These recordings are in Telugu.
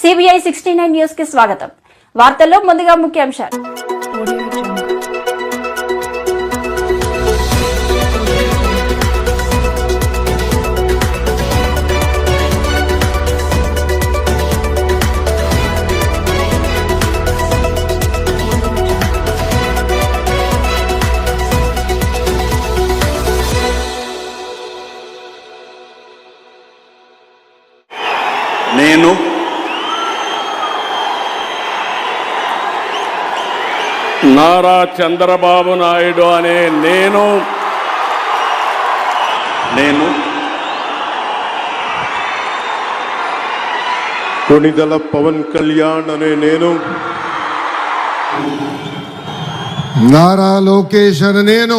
సిబిఐ సిక్స్టీ నైన్ న్యూస్కి స్వాగతం. వార్తల్లో ముందుగా ముఖ్యాంశాలు. నారా చంద్రబాబు నాయుడు అనే నేను నేను కొణిదల పవన్ కళ్యాణ్ అనే నేను నారా లోకేష్ అని నేను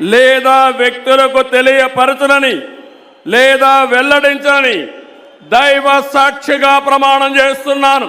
లేదా వ్యక్తులకు తెలియపరచునని లేదా వెల్లడించని దైవ సాక్షిగా ప్రమాణం చేస్తున్నాను.